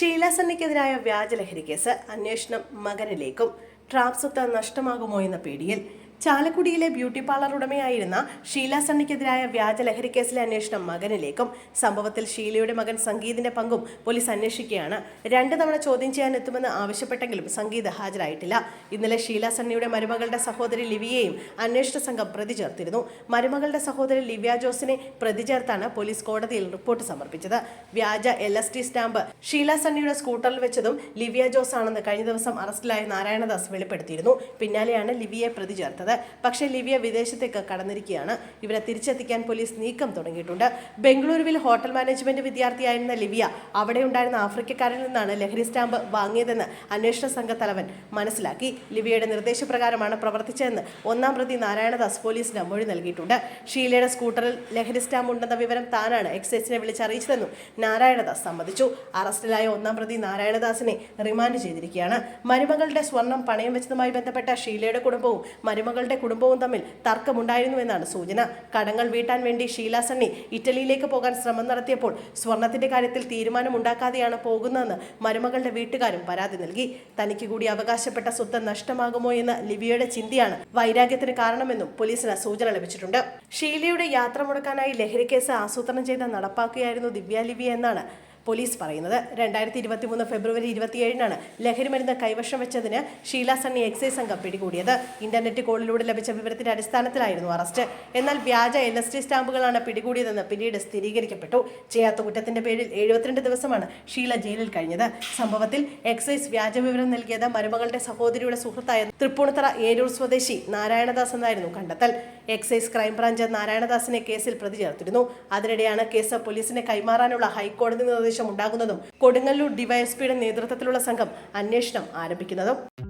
Sheela സണ്ണിക്കെതിരായ വ്യാജലഹരി case അന്വേഷണം മകനിലേക്കും. Trap സ്വത്ത് നഷ്ടമാകുമോ എന്ന പേടിയിൽ ചാലക്കുടിയിലെ ബ്യൂട്ടി പാർലർ ഉടമയായിരുന്ന ഷീല സണ്ണിക്കെതിരായ വ്യാജ ലഹരി കേസിലെ അന്വേഷണം മകനിലേക്കും. സംഭവത്തിൽ ഷീലയുടെ മകൻ സംഗീതിന്റെ പങ്കും പോലീസ് അന്വേഷിക്കുകയാണ്. രണ്ട് തവണ ചോദ്യം ചെയ്യാൻ എത്തുമെന്ന് ആവശ്യപ്പെട്ടെങ്കിലും സംഗീത് ഹാജരായിട്ടില്ല. ഇന്നലെ ഷീല സണ്ണിയുടെ മരുമകളുടെ സഹോദരി ലിവിയെയും അന്വേഷണ സംഘം പ്രതി ചേർത്തിരുന്നു. മരുമകളുടെ സഹോദരി ലിവ്യ ജോസിനെ പ്രതി ചേർത്താണ് പോലീസ് കോടതിയിൽ റിപ്പോർട്ട് സമർപ്പിച്ചത്. വ്യാജ L S T stamp Sheela സണ്ണിയുടെ സ്കൂട്ടറിൽ വെച്ചതും ലിവ്യ ജോസ് ആണെന്ന് കഴിഞ്ഞ ദിവസം അറസ്റ്റിലായ നാരായണദാസ് വെളിപ്പെടുത്തിയിരുന്നു. പിന്നാലെയാണ് ലിവിയെ പ്രതി ചേർത്തത്. പക്ഷേ ലിവിയ വിദേശത്തേക്ക് കടന്നിരിക്കുകയാണ്. ഇവരെ തിരിച്ചെത്തിക്കാൻ പോലീസ് നീക്കം തുടങ്ങിയിട്ടുണ്ട്. ബംഗളൂരുവിൽ ഹോട്ടൽ മാനേജ്മെന്റ് വിദ്യാർത്ഥിയായിരുന്ന ലിവിയ അവിടെ ഉണ്ടായിരുന്ന ആഫ്രിക്കക്കാരിൽ നിന്നാണ് ലഹരി സ്റ്റാമ്പ് വാങ്ങിയതെന്ന് അന്വേഷണ സംഘ തലവൻ മനസ്സിലാക്കി. ലിവിയയുടെ നിർദ്ദേശപ്രകാരമാണ് പ്രവർത്തിച്ചതെന്ന് ഒന്നാം പ്രതി നാരായണദാസ് പോലീസിന് മൊഴി നൽകിയിട്ടുണ്ട്. ഷീലയുടെ സ്കൂട്ടറിൽ ലഹരി സ്റ്റാമ്പ് ഉണ്ടെന്ന വിവരം താനാണ് എക്സൈസിനെ വിളിച്ചറിയിച്ചതെന്നും നാരായണദാസ് സമ്മതിച്ചു. അറസ്റ്റിലായ ഒന്നാം പ്രതി നാരായണദാസിനെ റിമാൻഡ് ചെയ്തിരിക്കുകയാണ്. മരുമകളുടെ സ്വർണം പണയം വെച്ചതുമായി ബന്ധപ്പെട്ട ഷീലയുടെ കുടുംബവും മരുമകളുടെ കുടുംബവും തമ്മിൽ തർക്കമുണ്ടായിരുന്നുവെന്നാണ് സൂചന. കടങ്ങൾ വീട്ടാൻ വേണ്ടി ഷീല സണ്ണി ഇറ്റലിയിലേക്ക് പോകാൻ ശ്രമം നടത്തിയപ്പോൾ സ്വർണത്തിന്റെ കാര്യത്തിൽ തീരുമാനമുണ്ടാക്കാതെയാണ് പോകുന്നതെന്ന് മരുമകളുടെ വീട്ടുകാരും പരാതി നൽകി. തനിക്ക് കൂടി അവകാശപ്പെട്ട സ്വത്ത് നഷ്ടമാകുമോ എന്ന ലിവിയയുടെ ചിന്തയാണ് വൈരാഗ്യത്തിന് കാരണമെന്നും പോലീസിന് സൂചന ലഭിച്ചിട്ടുണ്ട്. ഷീലയുടെ യാത്ര മുടക്കാനായി ലഹരിക്കേസ് കേസ് ആസൂത്രണം ചെയ്ത് നടപ്പാക്കുകയായിരുന്നു ദിവ്യ ലിവിയ എന്നാണ് പോലീസ് പറയുന്നത്. രണ്ടായിരത്തി ഇരുപത്തി മൂന്ന് ഫെബ്രുവരി ഇരുപത്തിയേഴിനാണ് ലഹരി മരുന്ന് കൈവശം വെച്ചതിന് ഷീല സണ്ണി എക്സൈസ് സംഘം പിടികൂടിയത്. ഇന്റർനെറ്റ് കോളിലൂടെ ലഭിച്ച വിവരത്തിന്റെ അടിസ്ഥാനത്തിലായിരുന്നു അറസ്റ്റ്. എന്നാൽ വ്യാജ എൽ എസ് ടി സ്റ്റാമ്പുകളാണ് പിടികൂടിയതെന്ന് പിന്നീട് സ്ഥിരീകരിക്കപ്പെട്ടു. ചെയ്യാത്ത കുറ്റത്തിന്റെ പേരിൽ എഴുപത്തിരണ്ട് ദിവസമാണ് ഷീല ജയിലിൽ കഴിഞ്ഞത്. സംഭവത്തിൽ എക്സൈസ് വ്യാജ വിവരം നൽകിയത് മരുമകളുടെ സഹോദരിയുടെ സുഹൃത്തായ തൃപ്പൂണിത്തറ ഏരൂർ സ്വദേശി നാരായണദാസ് എന്നായിരുന്നു കണ്ടെത്തൽ. എക്സൈസ് ക്രൈംബ്രാഞ്ച് നാരായണദാസിനെ കേസിൽ പ്രതി ചേർത്തിരുന്നു. അതിനിടെയാണ് കേസ് പോലീസിനെ കൈമാറാനുള്ള ഹൈക്കോടതി നിർദ്ദേശം ഉണ്ടാകുന്നതും കൊടുങ്ങല്ലൂർ ഡിവൈഎസ്പിയുടെ നേതൃത്വത്തിലുള്ള സംഘം അന്വേഷണം ആരംഭിക്കുന്നതും